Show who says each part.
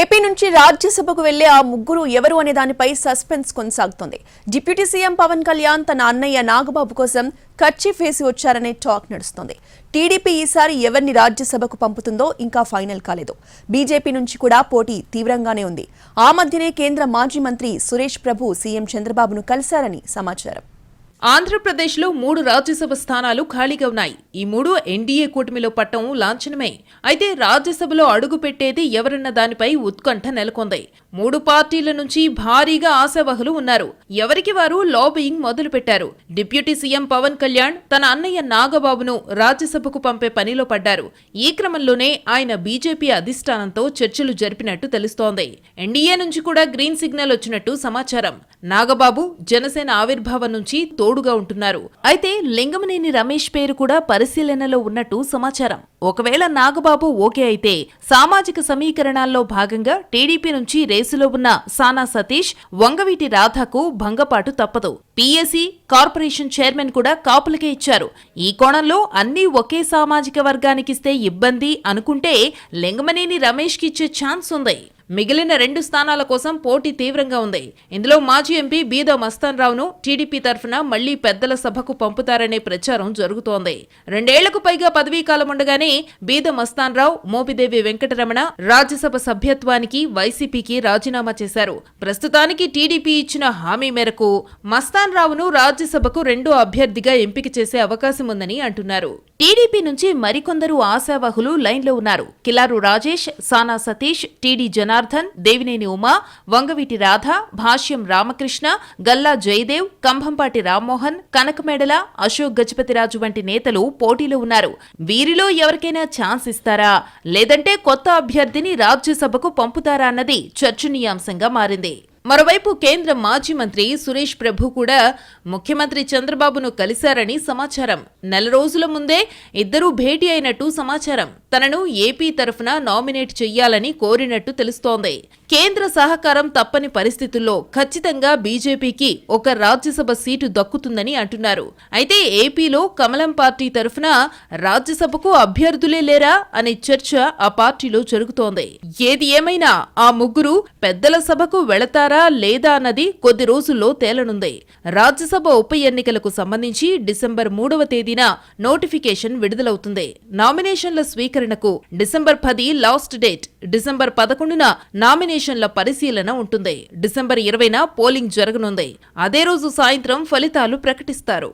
Speaker 1: AP నుంచి రాజ్యసభకు వెళ్ళే ఆ ముగ్గురు ఎవరు అనే దానిపై సస్పెన్స్ కొనసాగుతోంది. డిప్యూటీ సీఎం పవన్ కళ్యాణ్ తన అన్నయ్య నాగబాబు కోసం కర్చీ ఫేసి వచ్చారనే టాక్ నడుస్తోంది. టీడీపీ ఈసారి ఎవరిని రాజ్యసభకు పంపుతుందో ఇంకా ఫైనల్ కాలేదు. బీజేపీ నుంచి కూడా పోటీ తీవ్రంగానే ఉంది. ఆ మధ్యనే కేంద్ర మాజీ మంత్రి సురేష్ ప్రభు సీఎం చంద్రబాబును కలిశారని సమాచారం.
Speaker 2: ఆంధ్రప్రదేశ్లో మూడు రాజ్యసభ స్థానాలు ఖాళీగా ఉన్నాయి. ఈ మూడు ఎన్డీఏ కూటమిలో పట్టం లాంఛనమే. అయితే రాజ్యసభలో అడుగు పెట్టేది ఎవరన్న దానిపై ఉత్కంఠ నెలకొంది. మూడు పార్టీల నుంచి భారీగా ఆశావహులు ఉన్నారు. ఎవరికి వారు లాబియింగ్ మొదలుపెట్టారు. డిప్యూటీ సీఎం పవన్ కళ్యాణ్ తన అన్నయ్య నాగబాబును రాజ్యసభకు పంపే పనిలో పడ్డారు. ఈ క్రమంలోనే ఆయన బీజేపీ అధిష్టానంతో చర్చలు జరిపినట్టు తెలుస్తోంది. ఎన్డీఏ నుంచి కూడా గ్రీన్ సిగ్నల్ వచ్చినట్టు సమాచారం. నాగబాబు జనసేన ఆవిర్భావం నుంచి తోడుగా ఉంటున్నారు. అయితే లింగమనేని రమేష్ పేరు కూడా పరిశీలనలో ఉన్నట్టు సమాచారం. ఒకవేళ నాగబాబు ఓకే అయితే సామాజిక సమీకరణాల్లో భాగంగా టీడీపీ నుంచి రేసులో ఉన్న సానా సతీష్ వంగవీటి రాధకు భంగపాటు తప్పదు. పీఎస్సీ కార్పొరేషన్ చైర్మన్ కూడా కాపులకే ఇచ్చారు. ఈ కోణంలో అన్నీ ఒకే సామాజిక వర్గానికిస్తే ఇబ్బంది అనుకుంటే లింగమనేని రమేష్కి ఇచ్చే ఛాన్స్ ఉంది. మిగిలిన రెండు స్థానాల కోసం పోటీ తీవ్రంగా ఉంది. ఇందులో మాజీ ఎంపీ బీద మస్తాన్ రావును టీడీపీ తరఫున మళ్ళీ పెద్దల సభకు పంపుతారనే ప్రచారం జరుగుతోంది. రెండేళ్ళకు పైగా పదవీకాలం ఉండగానే బీద మస్తాన్ రావు మోపిదేవి వెంకటరమణ రాజ్యసభ సభ్యత్వానికి వైసీపీకి రాజీనామా చేశారు. ప్రస్తుతానికి టీడీపీ ఇచ్చిన హామీ మేరకు మస్తాన్ రావును రాజ్యసభకు రెండో అభ్యర్థిగా ఎంపిక చేసే అవకాశం ఉందని అంటున్నారు. టీడీపీ నుంచి మరికొందరు ఆశావహులు లైన్లో ఉన్నారు. కిలారు రాజేష్ సానా సతీష్ టీడీ జనార్దన్ దేవినేని ఉమా వంగవీటి రాధ భాష్యం రామకృష్ణ గల్లా జయదేవ్ కంభంపాటి రామ్మోహన్ కనకమేడల అశోక్ గజపతిరాజు వంటి నేతలు పోటీలో ఉన్నారు. వీరిలో ఎవరికైనా ఛాన్స్ ఇస్తారా? లేదంటే కొత్త అభ్యర్థిని రాజ్యసభకు పంపుతారా అన్నది చర్చనీయాంశంగా మారింది. మరోవైపు కేంద్ర మాజీ మంత్రి సురేష్ ప్రభు కూడా ముఖ్యమంత్రి చంద్రబాబును కలిశారని సమాచారం. నెల రోజుల ముందే ఇద్దరూ భేటీ అయినట్టు సమాచారం. తనను ఏపీ తరఫున నామినేట్ చెయ్యాలని కోరినట్టు తెలుస్తోంది. కేంద్ర సహకారం తప్పని పరిస్థితుల్లో ఖచ్చితంగా బీజేపీకి ఒక రాజ్యసభ సీటు దక్కుతుందని అంటున్నారు. అయితే ఏపీలో కమలం పార్టీ తరఫున రాజ్యసభకు అభ్యర్థులే లేరా అనే చర్చ ఆ పార్టీలో జరుగుతోంది. ఏది ఏమైనా ఆ ముగ్గురు పెద్దల సభకు వెళతారు లేదా అన్నది కొద్ది రోజుల్లో తేలనుంది. రాజ్యసభ ఉప ఎన్నికలకు సంబంధించి డిసెంబర్ మూడవ తేదీన నోటిఫికేషన్ విడుదలవుతుంది. నామినేషన్ల స్వీకరణకు డిసెంబర్ పది లాస్ట్ డేట్ డిసెంబర్ పదకొండున నామినేషన్ల పరిశీలన ఉంటుంది. డిసెంబర్ ఇరవైన పోలింగ్ జరగనుంది. అదే రోజు సాయంత్రం ఫలితాలు ప్రకటిస్తారు.